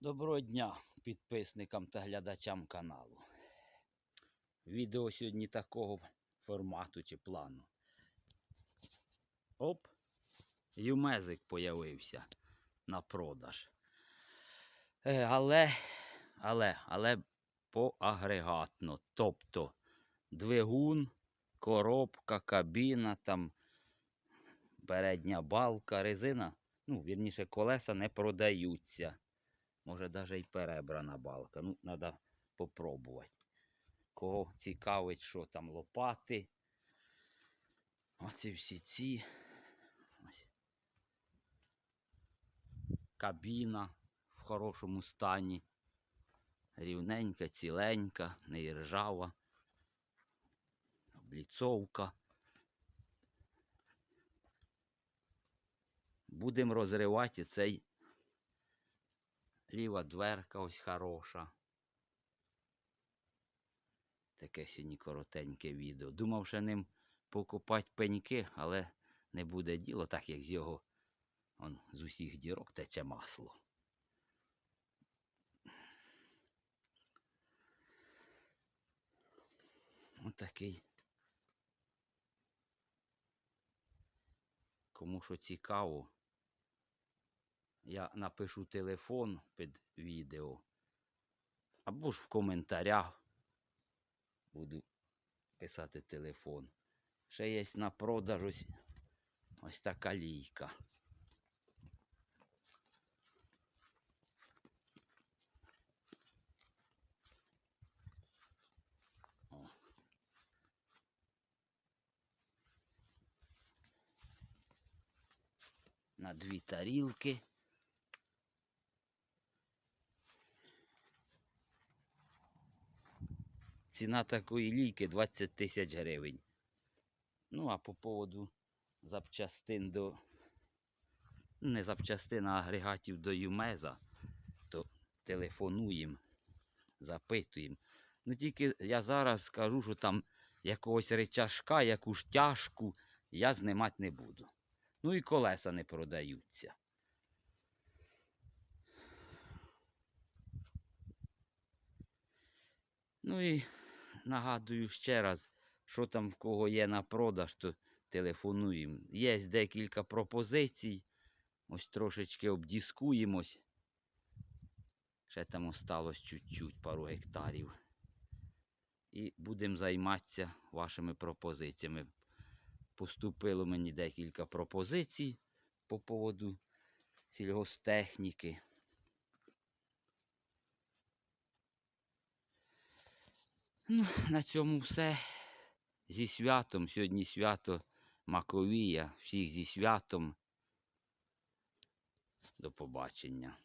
Доброго дня підписникам та глядачам каналу. Відео сьогодні такого формату чи плану. Оп, юмезик появився на продаж. Е, але, але, але поагрегатно. Тобто двигун, коробка, кабіна, там передня балка, резина, ну, вірніше, колеса не продаються. Може, навіть і перебрана балка. Ну, треба попробувати. Кого цікавить, що там лопати. Оці всі ці. Кабіна в хорошому стані. Рівненька, ціленька, не ржава. Обліцовка. Будемо розривати цей Ліва дверка ось хороша. Таке сьогодні коротеньке відео. Думав, що ним покупати пеньки, але не буде діло, так як з його он, з усіх дірок тече масло. Отакий. Кому що цікаво, я напишу телефон під відео. Або ж в коментарях буду писати телефон. Ще є на продаж ось, ось така лійка. На дві тарілки. Ціна такої лійки 20 тисяч гривень. Ну, а по поводу запчастин до. Не запчастин, а агрегатів до Юмеза, то телефонуємо, запитуємо. Ну тільки я зараз скажу, що там якогось речашка, яку ж тяжку я знімати не буду. Ну і колеса не продаються. Ну і нагадую ще раз, що там в кого є на продаж, то телефонуємо. Є декілька пропозицій. Ось трошечки обдіскуємось. Ще там осталось чуть-чуть, пару гектарів. І будемо займатися вашими пропозиціями. Поступило мені декілька пропозицій по поводу сільгостехніки. Ну, на цьому все. Зі святом. Сьогодні свято Маковія. Всіх зі святом. До побачення.